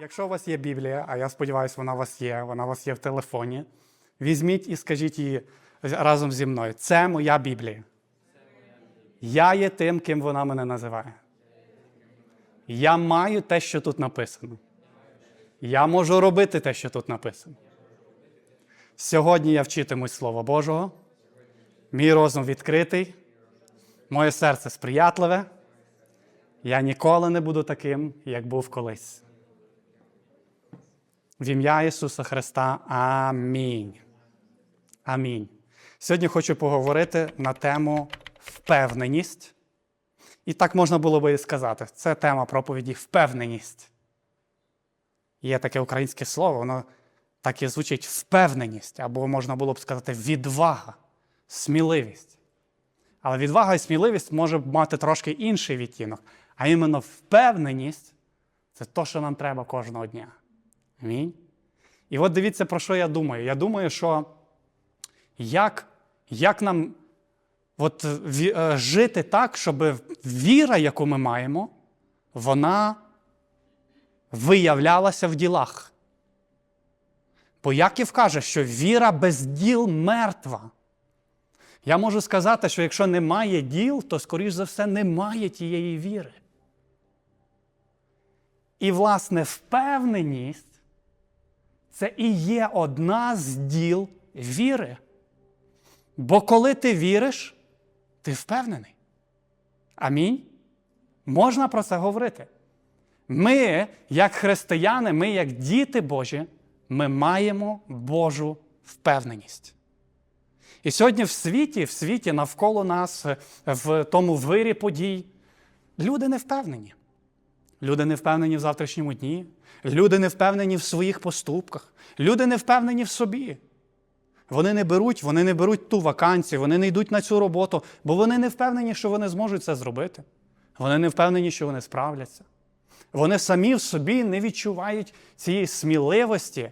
Якщо у вас є Біблія, а я сподіваюся, вона у вас є, вона у вас є в телефоні, візьміть і скажіть її разом зі мною. Це моя Біблія. Я є тим, ким вона мене називає. Я маю те, що тут написано. Я можу робити те, що тут написано. Сьогодні я вчитимусь Слова Божого. Мій розум відкритий, моє серце сприятливе. Я ніколи не буду таким, як був колись. В ім'я Ісуса Христа. Амінь. Амінь. Сьогодні хочу поговорити на тему впевненість. І так можна було би і сказати. Це тема проповіді впевненість. Є таке українське слово, воно так і звучить впевненість, або можна було б сказати відвага, сміливість. Але відвага і сміливість може мати трошки інший відтінок. А іменно впевненість це те, що нам треба кожного дня. Амінь. І от дивіться, про що я думаю. Я думаю, що як, як нам от, е, жити так, щоб віра, яку ми маємо, вона виявлялася в ділах. Бо Яків каже, що віра без діл мертва. Я можу сказати, що якщо немає діл, то, скоріш за все, немає тієї віри. І, власне, впевненість це і є одна з діл віри. Бо коли ти віриш, ти впевнений. Амінь. Можна про це говорити. Ми, як християни, ми, як діти Божі, ми маємо Божу впевненість. І сьогодні в світі, в світі навколо нас, в тому вирі подій, люди не впевнені. Люди не впевнені в завтрашньому дні, люди не впевнені в своїх поступках, люди не впевнені в собі. Вони не беруть, вони не беруть ту вакансію, вони не йдуть на цю роботу, бо вони не впевнені, що вони зможуть це зробити. Вони не впевнені, що вони справляться. Вони самі в собі не відчувають цієї сміливості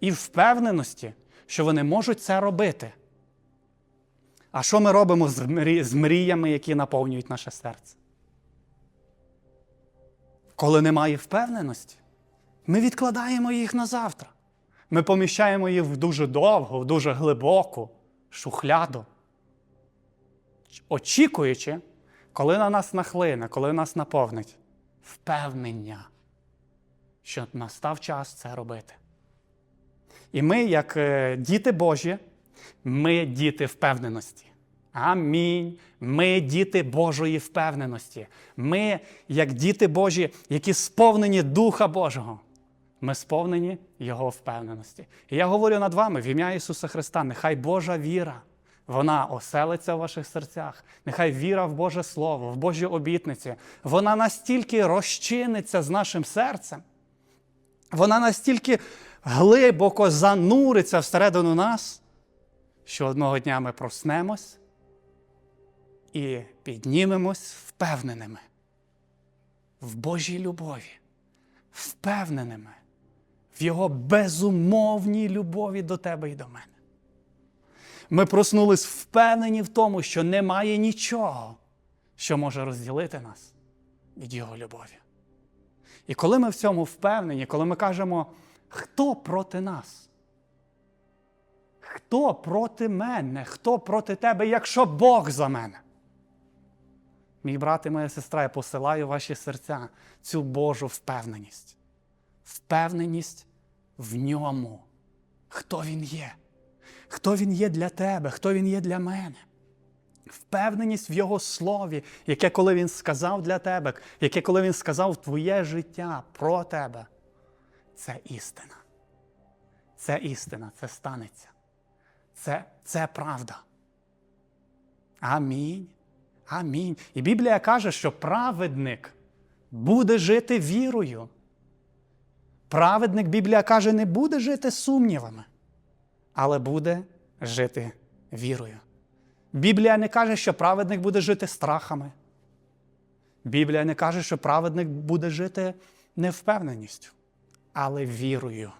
і впевненості, що вони можуть це робити. А що ми робимо з, мріями, які наповнюють наше серце? Коли немає впевненості, ми відкладаємо їх на завтра. Ми поміщаємо їх в дуже довгу, в дуже глибоку шухляду, очікуючи, коли на нас нахлине, коли нас наповнить впевнення, що настав час це робити. І ми, як е, діти Божі, ми діти впевненості. Амінь. Ми діти Божої впевненості. Ми, як діти Божі, які сповнені Духа Божого, ми сповнені Його впевненості. І я говорю над вами в ім'я Ісуса Христа, нехай Божа віра, вона оселиться в ваших серцях. Нехай віра в Боже Слово, в Божі обітниці, вона настільки розчиниться з нашим серцем, вона настільки глибоко зануриться всередину нас, що одного дня ми проснемось і піднімемось впевненими в Божій любові, впевненими в Його безумовній любові до тебе і до мене. Ми проснулись впевнені в тому, що немає нічого, що може розділити нас від Його любові. І коли ми в цьому впевнені, коли ми кажемо, хто проти нас? Хто проти мене? Хто проти тебе, якщо Бог за мене? Мій брат і моя сестра, я посилаю ваші серця цю Божу впевненість. Впевненість в ньому. Хто він є? Хто він є для тебе, хто він є для мене? Впевненість в Його слові, яке коли Він сказав для тебе, яке коли Він сказав твоє життя про тебе. Це істина. Це істина, це станеться. Це, це правда. Амінь. Амінь. І Біблія каже, що праведник буде жити вірою. Праведник, Біблія каже, не буде жити сумнівами, але буде жити вірою. Біблія не каже, що праведник буде жити страхами. Біблія не каже, що праведник буде жити невпевненістю, але вірою.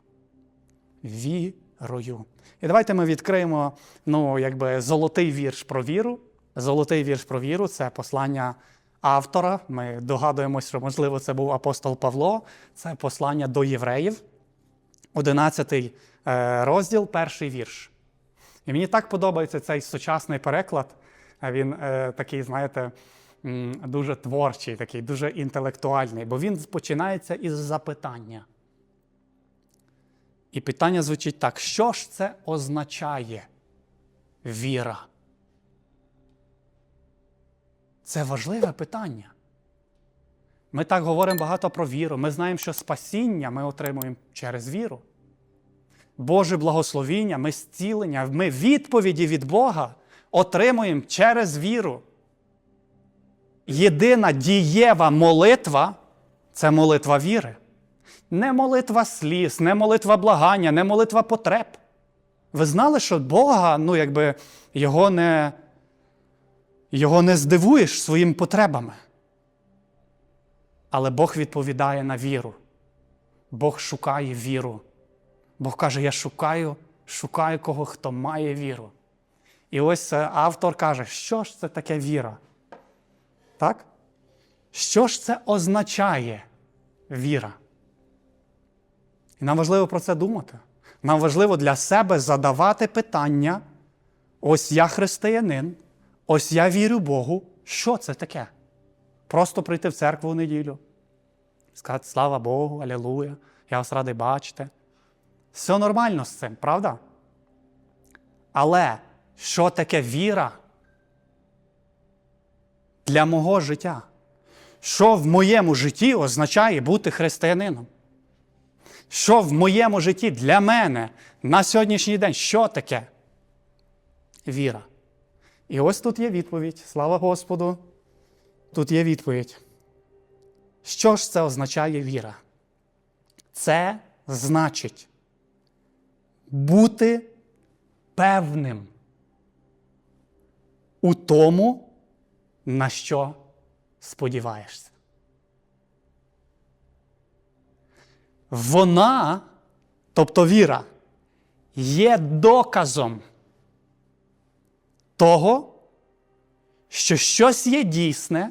Вірою. І давайте ми відкриємо ну, якби, золотий вірш про віру. Золотий вірш про віру це послання автора. Ми догадуємося, що, можливо, це був апостол Павло. Це послання до євреїв, 11 е, розділ, перший вірш. І мені так подобається цей сучасний переклад. Він е, такий, знаєте, дуже творчий, такий, дуже інтелектуальний, бо він починається із запитання. І питання звучить так: що ж це означає віра? Це важливе питання. Ми так говоримо багато про віру. Ми знаємо, що спасіння ми отримуємо через віру. Боже благословіння, ми зцілення, ми відповіді від Бога отримуємо через віру. Єдина дієва молитва це молитва віри. Не молитва сліз, не молитва благання, не молитва потреб. Ви знали, що Бога, ну, якби його не, його не здивуєш своїми потребами. Але Бог відповідає на віру. Бог шукає віру. Бог каже: Я шукаю, шукаю кого, хто має віру. І ось е, автор каже, що ж це таке віра? Так? Що ж це означає віра? І нам важливо про це думати. Нам важливо для себе задавати питання: ось я християнин, ось я вірю Богу. Що це таке? Просто прийти в церкву в неділю, сказати слава Богу, алілуя, я вас радий бачити. Все нормально з цим, правда? Але що таке віра для мого життя? Що в моєму житті означає бути християнином? Що в моєму житті для мене на сьогоднішній день? Що таке? Віра. І ось тут є відповідь. Слава Господу. Тут є відповідь. Що ж це означає віра? Це значить бути певним у тому, на що сподіваєшся. Вона, тобто віра, є доказом того, що щось є дійсне,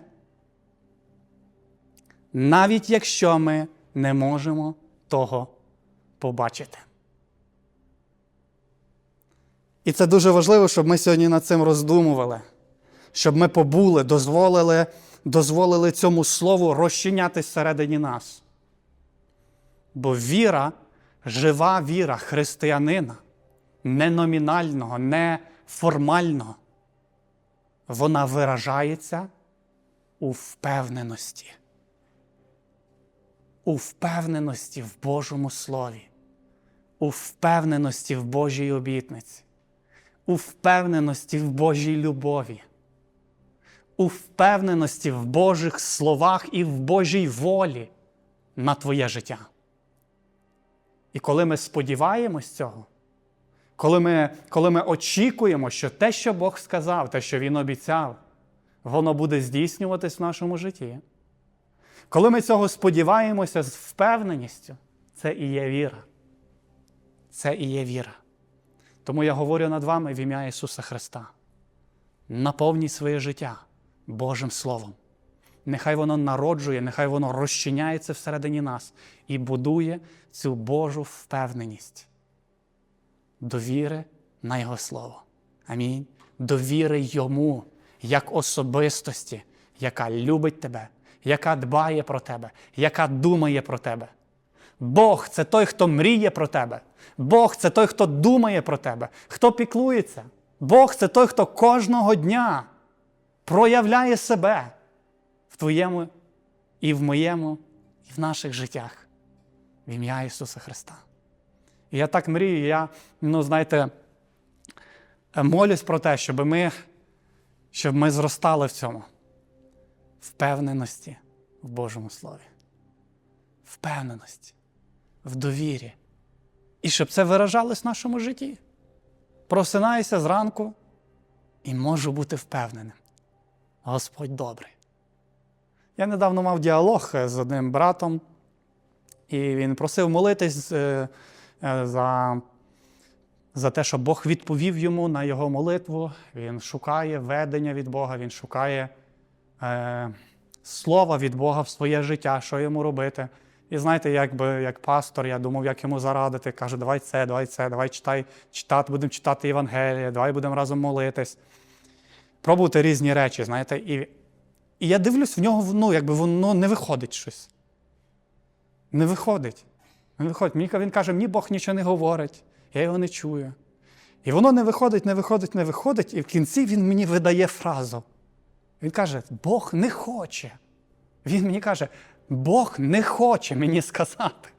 навіть якщо ми не можемо того побачити. І це дуже важливо, щоб ми сьогодні над цим роздумували, щоб ми побули, дозволили, дозволили цьому слову розчинятись всередині нас. Бо віра, жива віра християнина, не номінального, не формального, вона виражається у впевненості. У впевненості в Божому Слові, у впевненості в Божій обітниці, у впевненості в Божій любові, у впевненості в Божих словах і в Божій волі на твоє життя. І коли ми сподіваємось цього, коли ми, коли ми очікуємо, що те, що Бог сказав, те, що Він обіцяв, воно буде здійснюватись в нашому житті. Коли ми цього сподіваємося з впевненістю, це і є віра. Це і є віра. Тому я говорю над вами в ім'я Ісуса Христа. Наповніть своє життя Божим Словом. Нехай воно народжує, нехай воно розчиняється всередині нас і будує цю Божу впевненість. Довіри на Його Слово. Амінь. Довіри Йому як особистості, яка любить тебе, яка дбає про тебе, яка думає про тебе. Бог це той, хто мріє про тебе. Бог це той, хто думає про тебе, хто піклується. Бог це той, хто кожного дня проявляє себе в твоєму і в моєму, і в наших життях. В ім'я Ісуса Христа. І я так мрію, я, ну, знаєте, молюсь про те, щоб ми, щоб ми зростали в цьому. Впевненості в Божому Слові. Впевненості, в довірі. І щоб це виражалось в нашому житті. Просинаюся зранку і можу бути впевненим. Господь добрий. Я недавно мав діалог з одним братом, і він просив молитись е, е, за, за те, щоб Бог відповів йому на його молитву. Він шукає ведення від Бога, він шукає е, слова від Бога в своє життя, що йому робити. І знаєте, якби як пастор, я думав, як йому зарадити. Каже, давай це, давай це, давай читай, читати, будемо читати Євангеліє, давай будемо разом молитись. Пробувати різні речі, знаєте. І, і я дивлюсь, в нього ну, якби воно не виходить щось. Не виходить. Не виходить. Мені він каже, мені Бог нічого не говорить, я його не чую. І воно не виходить, не виходить, не виходить, і в кінці він мені видає фразу. Він каже: Бог не хоче. Він мені каже, Бог не хоче мені сказати.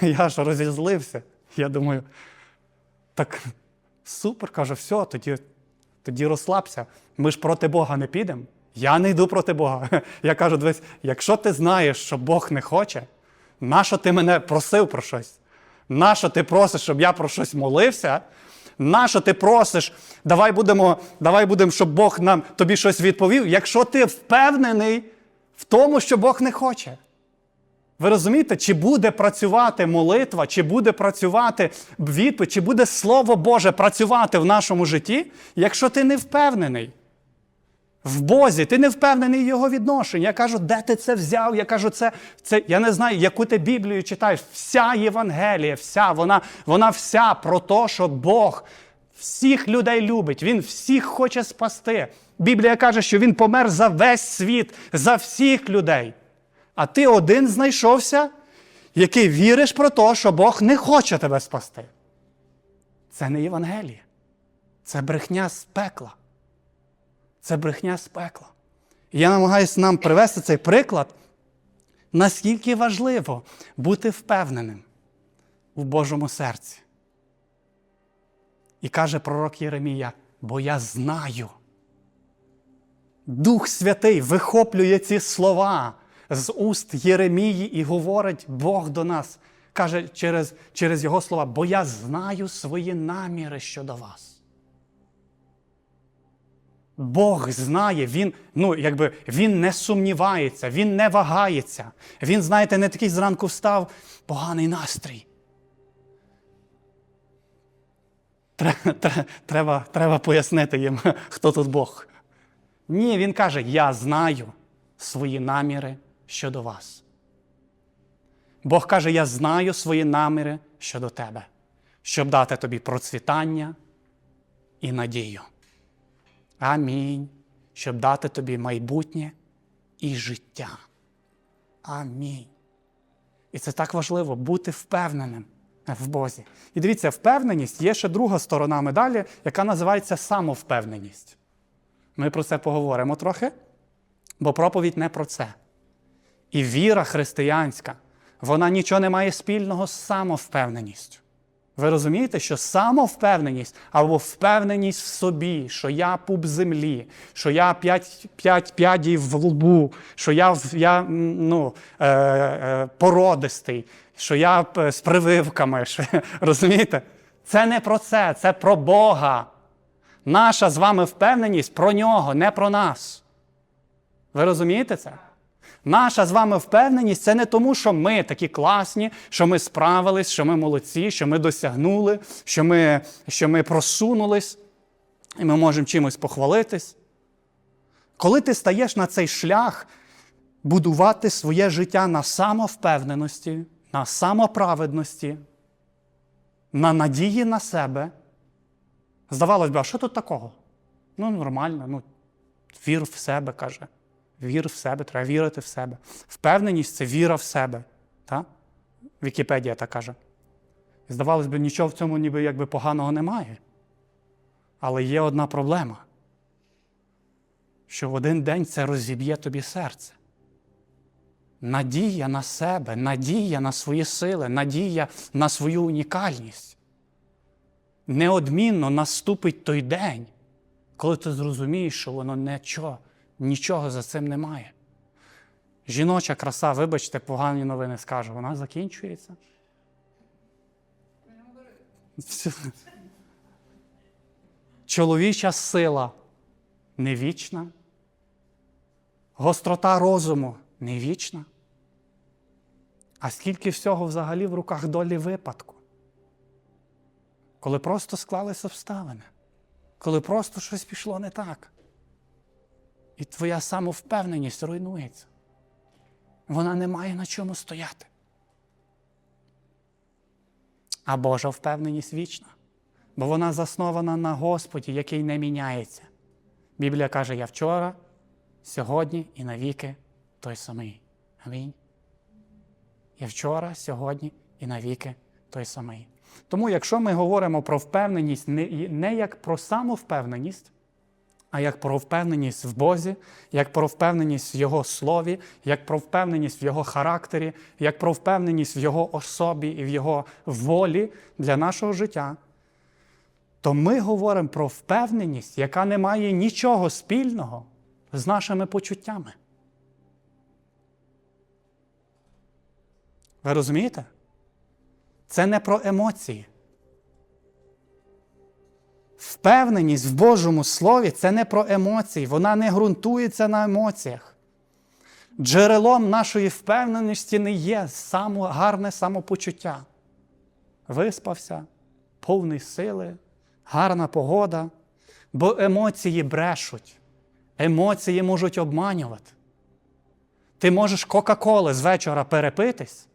Я ж розізлився. Я думаю, так супер, кажу, все, тоді, тоді розслабся. Ми ж проти Бога не підемо. Я не йду проти Бога. Я кажу, дивись, якщо ти знаєш, що Бог не хоче, нащо ти мене просив про щось? Нащо ти просиш, щоб я про щось молився? Нащо ти просиш, давай будемо, давай будемо, щоб Бог нам тобі щось відповів, якщо ти впевнений в тому, що Бог не хоче. Ви розумієте, чи буде працювати молитва, чи буде працювати відповідь, чи буде Слово Боже працювати в нашому житті, якщо ти не впевнений в Бозі, ти не впевнений його відношенні. Я кажу, де ти це взяв? Я кажу, це, це я не знаю, яку ти Біблію читаєш. Вся Євангелія, вся, вона, вона вся про те, що Бог всіх людей любить, Він всіх хоче спасти. Біблія каже, що Він помер за весь світ, за всіх людей. А ти один знайшовся, який віриш про те, що Бог не хоче тебе спасти. Це не Євангеліє. Це брехня з пекла. Це брехня з пекла. І я намагаюся нам привести цей приклад, наскільки важливо бути впевненим в Божому серці. І каже пророк Єремія, бо я знаю. Дух Святий вихоплює ці слова з уст Єремії і говорить Бог до нас. Каже через, через його слова, бо я знаю свої наміри щодо вас. Бог знає, він, ну, якби, він не сумнівається, він не вагається. Він, знаєте, не такий зранку встав, поганий настрій. Треба, треба, треба пояснити їм, хто тут Бог. Ні, він каже: Я знаю свої наміри щодо вас. Бог каже: Я знаю свої наміри щодо тебе, щоб дати тобі процвітання і надію. Амінь. Щоб дати тобі майбутнє і життя. Амінь. І це так важливо бути впевненим в Бозі. І дивіться, впевненість є ще друга сторона медалі, яка називається самовпевненість. Ми про це поговоримо трохи, бо проповідь не про це. І віра християнська, вона нічого не має спільного з самовпевненістю. Ви розумієте, що самовпевненість або впевненість в собі, що я пуп землі, що я п'ять п'ять п'ядів в лбу, що я я ну, е, е, породистий, що я з прививками. Що, розумієте? Це не про це, це про Бога. Наша з вами впевненість про нього, не про нас. Ви розумієте це? Наша з вами впевненість це не тому, що ми такі класні, що ми справились, що ми молодці, що ми досягнули, що ми, що ми просунулись, і ми можемо чимось похвалитись. Коли ти стаєш на цей шлях будувати своє життя на самовпевненості, на самоправедності, на надії на себе, здавалось би, а що тут такого? Ну, нормально, ну, вір в себе, каже. Вір в себе, треба вірити в себе. Впевненість це віра в себе. Так? Вікіпедія так каже. Здавалось би, нічого в цьому ніби якби поганого немає. Але є одна проблема, що в один день це розіб'є тобі серце. Надія на себе, надія на свої сили, надія на свою унікальність. Неодмінно наступить той день, коли ти зрозумієш, що воно нічого. Нічого за цим немає. Жіноча краса, вибачте, погані новини скажу, вона закінчується. Чоловіча сила не вічна. Гострота розуму не вічна. А скільки всього взагалі в руках долі випадку? Коли просто склались обставини, коли просто щось пішло не так. І твоя самовпевненість руйнується. Вона не має на чому стояти. А Божа впевненість вічна, бо вона заснована на Господі, який не міняється. Біблія каже: Я вчора, сьогодні і навіки той самий. Амінь. Я вчора, сьогодні і навіки той самий. Тому, якщо ми говоримо про впевненість не, як про самовпевненість, а як про впевненість в Бозі, як про впевненість в Його слові, як про впевненість в Його характері, як про впевненість в Його особі і в Його волі для нашого життя, то ми говоримо про впевненість, яка не має нічого спільного з нашими почуттями. Ви розумієте? Це не про емоції. Впевненість в Божому Слові це не про емоції, вона не ґрунтується на емоціях. Джерелом нашої впевненості не є само, гарне самопочуття. Виспався, повний сили, гарна погода, бо емоції брешуть, емоції можуть обманювати. Ти можеш Кока-Коли з вечора перепитись,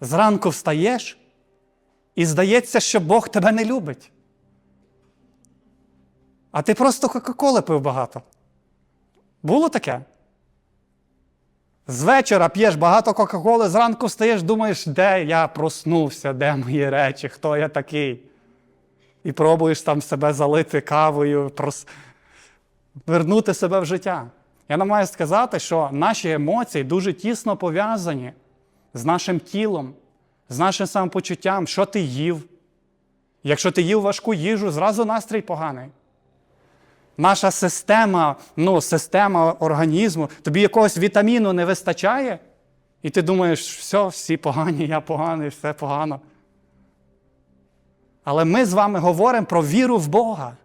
зранку встаєш, і здається, що Бог тебе не любить. А ти просто Кока-Коли пив багато. Було таке? З вечора п'єш багато Кока-Коли, зранку встаєш, думаєш, де я проснувся, де мої речі, хто я такий. І пробуєш там себе залити кавою, прос... вернути себе в життя. Я намагаюся сказати, що наші емоції дуже тісно пов'язані з нашим тілом, з нашим самопочуттям, що ти їв. Якщо ти їв важку їжу, зразу настрій поганий. Наша система, ну, система організму, тобі якогось вітаміну не вистачає, і ти думаєш, все, всі погані, я поганий, все погано. Але ми з вами говоримо про віру в Бога.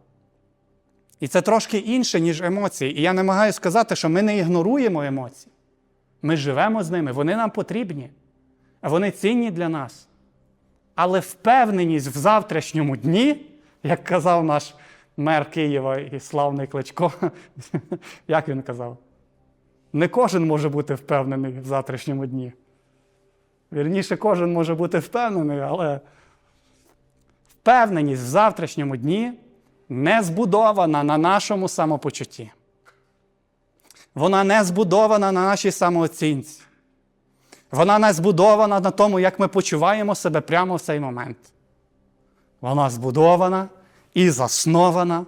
І це трошки інше, ніж емоції. І я намагаюся сказати, що ми не ігноруємо емоції. Ми живемо з ними, вони нам потрібні, вони цінні для нас. Але впевненість в завтрашньому дні, як казав наш мер Києва і славний Кличко, як він казав, не кожен може бути впевнений в завтрашньому дні. Вірніше, кожен може бути впевнений, але впевненість в завтрашньому дні не збудована на нашому самопочутті. Вона не збудована на нашій самооцінці. Вона не збудована на тому, як ми почуваємо себе прямо в цей момент. Вона збудована і заснована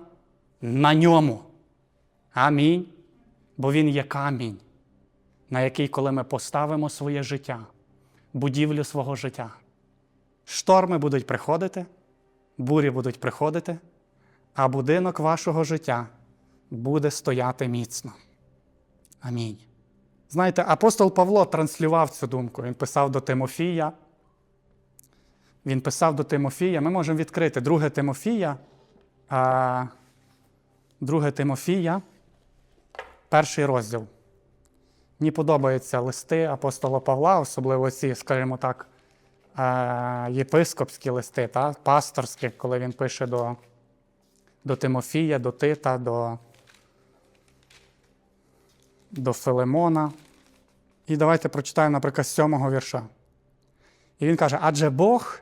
на ньому. Амінь. Бо він є камінь, на який, коли ми поставимо своє життя, будівлю свого життя. Шторми будуть приходити, бурі будуть приходити, а будинок вашого життя буде стояти міцно. Амінь. Знаєте, апостол Павло транслював цю думку. Він писав до Тимофія. Він писав до Тимофія. Ми можемо відкрити 2 Тимофія. 2 Тимофія, перший розділ. Мені подобаються листи апостола Павла, особливо ці, скажімо так, єпископські листи, та, пасторські, коли він пише до, до Тимофія, до Тита, до до Филимона. І давайте прочитаємо, наприклад, з сьомого вірша. І він каже: адже Бог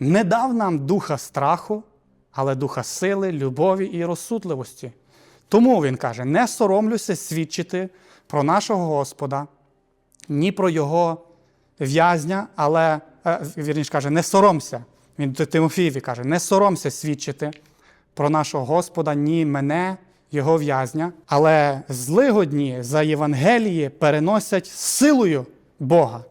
не дав нам духа страху, але духа сили, любові і розсудливості. Тому він каже: не соромлюся свідчити про нашого Господа, ні про Його в'язня, але е, вірніше каже, не соромся. Він до Тимофієві каже, не соромся свідчити про нашого Господа, ні мене, його в'язня, але злигодні за Євангеліє переносять силою Бога,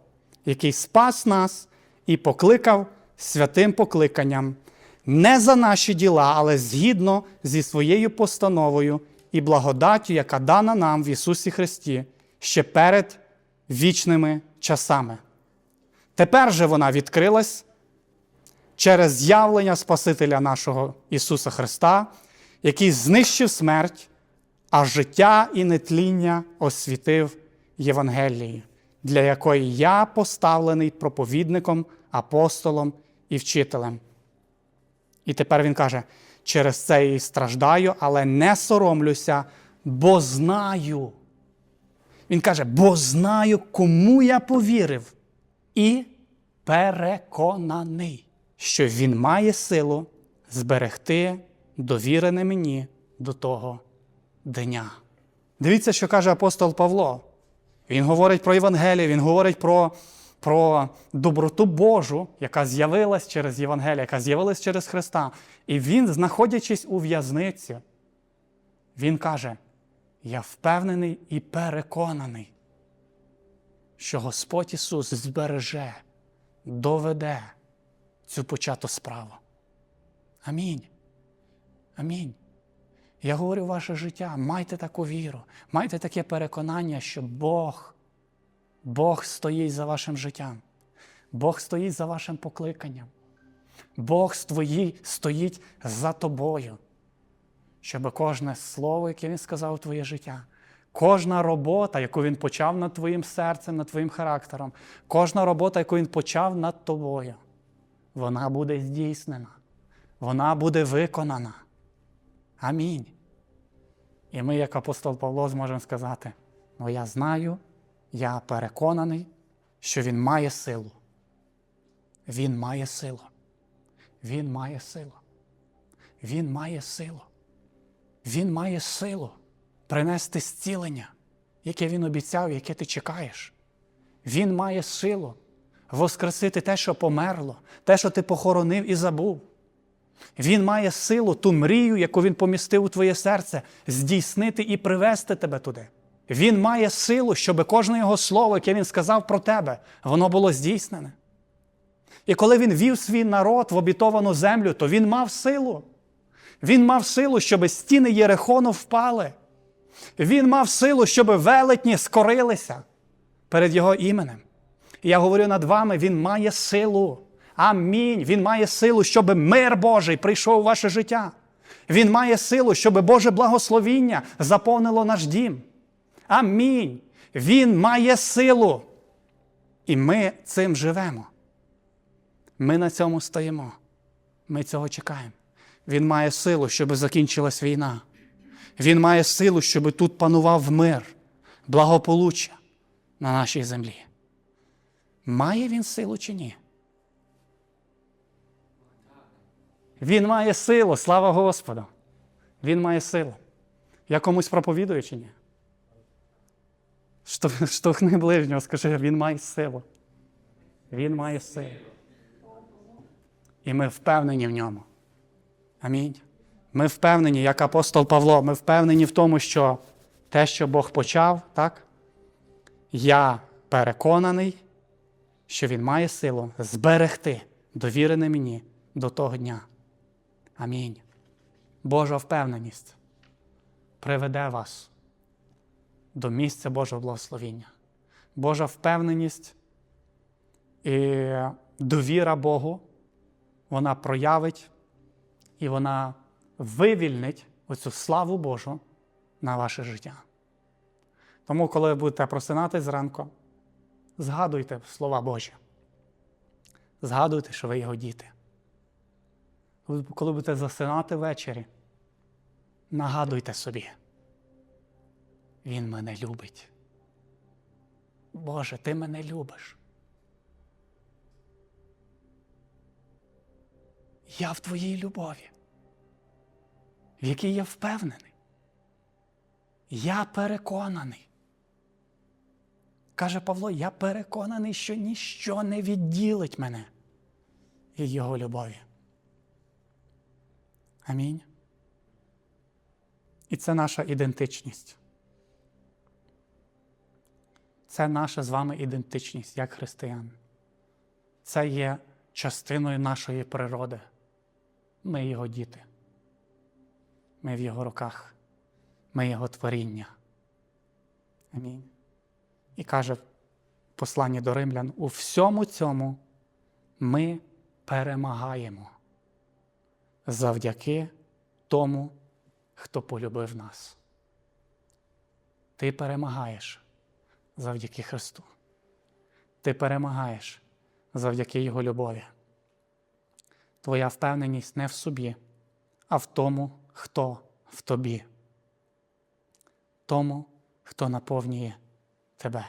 який спас нас і покликав святим покликанням, не за наші діла, але згідно зі своєю постановою і благодаттю, яка дана нам в Ісусі Христі ще перед вічними часами. Тепер же вона відкрилась через з'явлення Спасителя нашого Ісуса Христа який знищив смерть, а життя і нетління освітив Євангелії, для якої я поставлений проповідником, апостолом і вчителем. І тепер він каже: через це і страждаю, але не соромлюся, бо знаю. Він каже, бо знаю, кому я повірив, і переконаний, що він має силу зберегти довірене мені до того дня. Дивіться, що каже апостол Павло. Він говорить про Євангелію, він говорить про, про доброту Божу, яка з'явилась через Євангелія, яка з'явилась через Христа. І він, знаходячись у в'язниці, він каже: Я впевнений і переконаний, що Господь Ісус збереже, доведе цю почату справу. Амінь. Амінь. Я говорю ваше життя, майте таку віру, майте таке переконання, що Бог, Бог стоїть за вашим життям, Бог стоїть за вашим покликанням, Бог стої- стоїть за тобою, щоб кожне слово, яке Він сказав у твоє життя, кожна робота, яку Він почав над твоїм серцем, над твоїм характером, кожна робота, яку Він почав над тобою, вона буде здійснена, вона буде виконана. Амінь. І ми, як апостол Павло, зможемо сказати: ну я знаю, я переконаний, що він має силу. Він має силу. Він має силу. Він має силу. Він має силу принести зцілення, яке він обіцяв, яке ти чекаєш. Він має силу воскресити те, що померло, те, що ти похоронив і забув. Він має силу, ту мрію, яку він помістив у твоє серце, здійснити і привести тебе туди. Він має силу, щоб кожне його слово, яке він сказав про тебе, воно було здійснене. І коли він вів свій народ в обітовану землю, то він мав силу. Він мав силу, щоб стіни Єрихону впали. Він мав силу, щоб велетні скорилися перед його іменем. І я говорю над вами, він має силу. Амінь. Він має силу, щоб мир Божий прийшов у ваше життя. Він має силу, щоб Боже благословіння заповнило наш дім. Амінь. Він має силу. І ми цим живемо. Ми на цьому стоїмо. Ми цього чекаємо. Він має силу, щоб закінчилась війна. Він має силу, щоб тут панував мир, благополуччя на нашій землі. Має він силу чи ні? Він має силу, слава Господу. Він має силу. Я комусь проповідую чи ні? Штовх- Штовхни ближнього, скажи, він має силу. Він має силу. І ми впевнені в ньому. Амінь. Ми впевнені, як апостол Павло, ми впевнені в тому, що те, що Бог почав, так? Я переконаний, що Він має силу зберегти довірене мені до того дня. Амінь. Божа впевненість приведе вас до місця Божого благословіння. Божа впевненість і довіра Богу, вона проявить і вона вивільнить оцю славу Божу на ваше життя. Тому, коли ви будете просинатись зранку, згадуйте слова Божі. Згадуйте, що ви його діти. Коли будете засинати ввечері, нагадуйте собі. Він мене любить. Боже, ти мене любиш. Я в твоїй любові, в якій я впевнений. Я переконаний. Каже Павло, я переконаний, що ніщо не відділить мене від Його любові. Амінь. І це наша ідентичність. Це наша з вами ідентичність як християн. Це є частиною нашої природи. Ми його діти. Ми в його руках. Ми його творіння. Амінь. І каже в посланні до римлян: у всьому цьому ми перемагаємо завдяки тому, хто полюбив нас. Ти перемагаєш завдяки Христу. Ти перемагаєш завдяки Його любові. Твоя впевненість не в собі, а в тому, хто в тобі. тому, хто наповнює тебе.